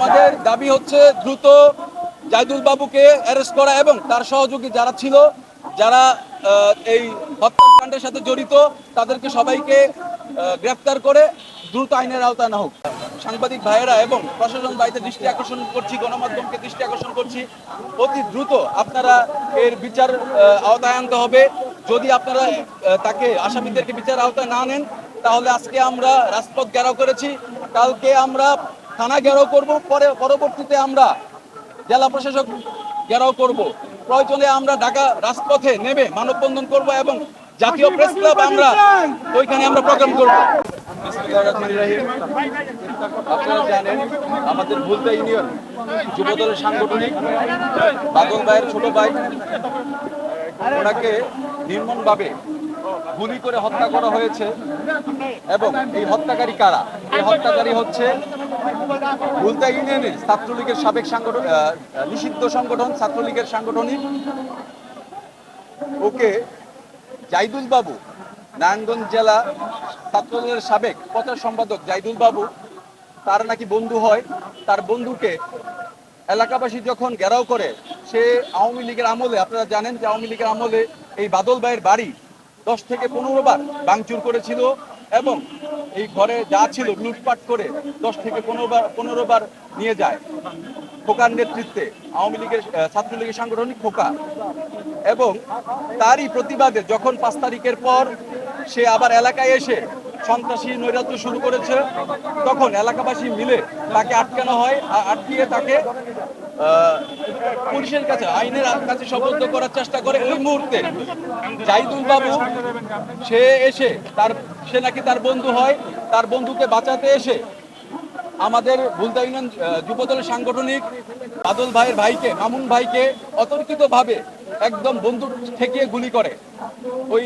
আমাদের দাবি হচ্ছে দ্রুত জাইদুল বাবুকে অ্যারেস্ট করা এবং তার সহযোগী যারা ছিল, যারা এই হত্যাকাণ্ডের সাথে জড়িত, তাদেরকে সবাইকে গ্রেফতার করে দ্রুত আইনের আওতায় আনা হোক। সাংবাদিক ভাইয়েরা এবং প্রশাসন বাড়িতে দৃষ্টি আকর্ষণ করছি, গণমাধ্যমকে দৃষ্টি আকর্ষণ করছি। অতি দ্রুত আপনারা এর বিচার আওতায় আনতে হবে। যদি আপনারা তাকে আসামিদেরকে বিচার আওতায় না নেন, তাহলে আজকে আমরা রাজপথ ঘেরাও করেছি। কালকে আমরা থানা ঘেরাও করব, পরে পরবর্তীতে আমরা জেলা প্রশাসক ঘেরাও করব। প্রয়োজনে আমরা ঢাকা রাজপথে নেমে মানববন্ধন করব এবং জাতীয় প্রেস ক্লাব আমরা ওইখানে আমরা প্রোগ্রাম করব। আপনারা জানেন, আমাদের ভুলতা ইউনিয়ন যুবদলের সাংগঠনিক বাদল ভাইয়ের ছোট ভাই, ওনাকে নির্মমভাবে গুলি করে হত্যা করা হয়েছে। এবং এই হত্যাকারী কারা? এই হত্যাকারী হচ্ছে ভুলতা ইউনিয়নের ছাত্রলীগের সাবেক সংগঠন নিষিদ্ধ সংগঠন, ছাত্রলীগের সাংগঠনিক ওকে জাইদুল বাবু, নারায়ণগঞ্জ জেলা ছাত্রলীগের সাবেক প্রচার সম্পাদক জাইদুল বাবু, তার নাকি বন্ধু হয়। তার বন্ধুকে এলাকাবাসী যখন ঘেরাও করে, সে আওয়ামী লীগের আমলে, আপনারা জানেন যে আওয়ামী লীগের আমলে এই বাদল ভাইয়ের বাড়ি দশ থেকে পনেরো বার ভাঙচুর করেছিল। এবং এই ঘরে যা ছিল লুটপাট করে দশ থেকে পনেরো বার পনেরো বার নিয়ে যায় খোকার নেতৃত্বে, আওয়ামী লীগের ছাত্রলীগের সাংগঠনিক খোকা। এবং তারই প্রতিবাদে যখন পাঁচ তারিখের পর সে আবার এলাকায় এসে সন্ত্রাসী নৈরাজ্য শুরু করেছে, তখন এলাকাবাসী মিলে তাকে আটকানো হয় আটকিয়ে তাকে পুলিশের কাছে, আইনের কাছে সবদ্ধ করার চেষ্টা করে ওই মুহূর্তে। জাইদুল বাবু, সে এসে তার সে নাকি তার বন্ধু হয়, তার বন্ধুকে বাঁচাতে এসে আমাদের বুলতা ইউনিয়ন যুবদলের সাংগঠনিক বাদল ভাইয়ের ভাইকে, মামুন ভাইকে অতর্কিতভাবে একদম বন্দুক ঠেকিয়ে গুলি করে। ওই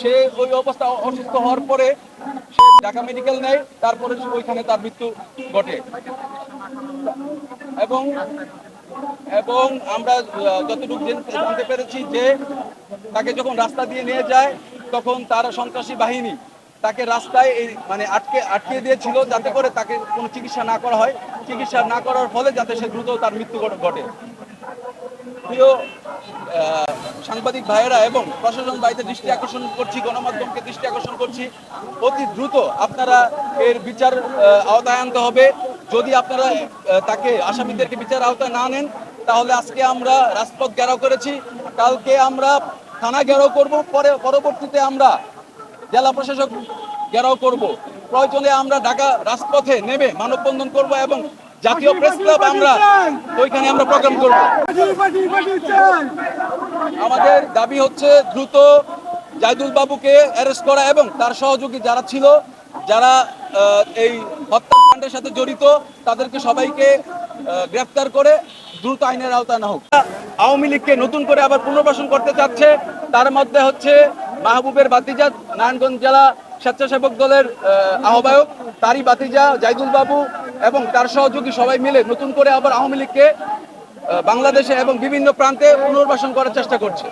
সে ওই অবস্থা অসুস্থ হওয়ার পরে সে ঢাকা মেডিকেল নেয়, তারপরে ওইখানে তার মৃত্যু ঘটে। এবং এবং আমরা যতটুকু জানতে পেরেছি যে তাকে যখন রাস্তা দিয়ে নিয়ে যায়, তখন তার সন্ত্রাসী বাহিনী তাকে রাস্তায় এই মানে আটকে আটকে দিয়েছিল যাতে করে তাকে কোনো চিকিৎসা না করা হয়। চিকিৎসা না করার ফলে যাতে সে দ্রুত তার মৃত্যু ঘট- প্রিয় সাংবাদিক ভাইয়েরা এবং প্রশাসন বাড়িতে দৃষ্টি আকর্ষণ করছি, গণমাধ্যমকে দৃষ্টি আকর্ষণ করছি। অতি দ্রুত আপনারা এর বিচার আওতায় আনতে হবে। যদি আপনারা তাকে আসামিদেরকে বিচার আওতায় না নেন, তাহলে আজকে আমরা রাজপথ ঘেরাও করেছি। কালকে আমরা থানা ঘেরাও করব, পরে পরবর্তীতে আমরা জেলা প্রশাসক ঘেরাও করব। প্রয়োজনে আমরা ঢাকা রাজপথে নেমে মানববন্ধন করব এবং জাতীয় প্রেস ক্লাব আমরা ওইখানে আমরা প্রোগ্রাম করব। আমাদের দাবি হচ্ছে দ্রুত জাইদুল বাবুকে অ্যারেস্ট করা এবং তার সহযোগী যারা ছিল যারা এই হত্যাকাণ্ডের সাথে জড়িত তাদেরকে সবাইকে গ্রেফতার করে দ্রুত আইনের আওতায় আনা হোক। আওয়ামী লীগকে নতুন করে আবার পুনর্বাসন করতে চাচ্ছে তার মধ্যে হচ্ছে মাহবুবের বাতিজা নারায়ণগঞ্জ জেলা স্বেচ্ছাসেবক দলের আহ, আহ্বায়ক তারই বাতিজা জাইদুল বাবু এবং তার সহযোগী সবাই মিলে নতুন করে আবার আওয়ামী লীগকে বাংলাদেশে এবং বিভিন্ন প্রান্তে পুনর্বাসন করার চেষ্টা করছে।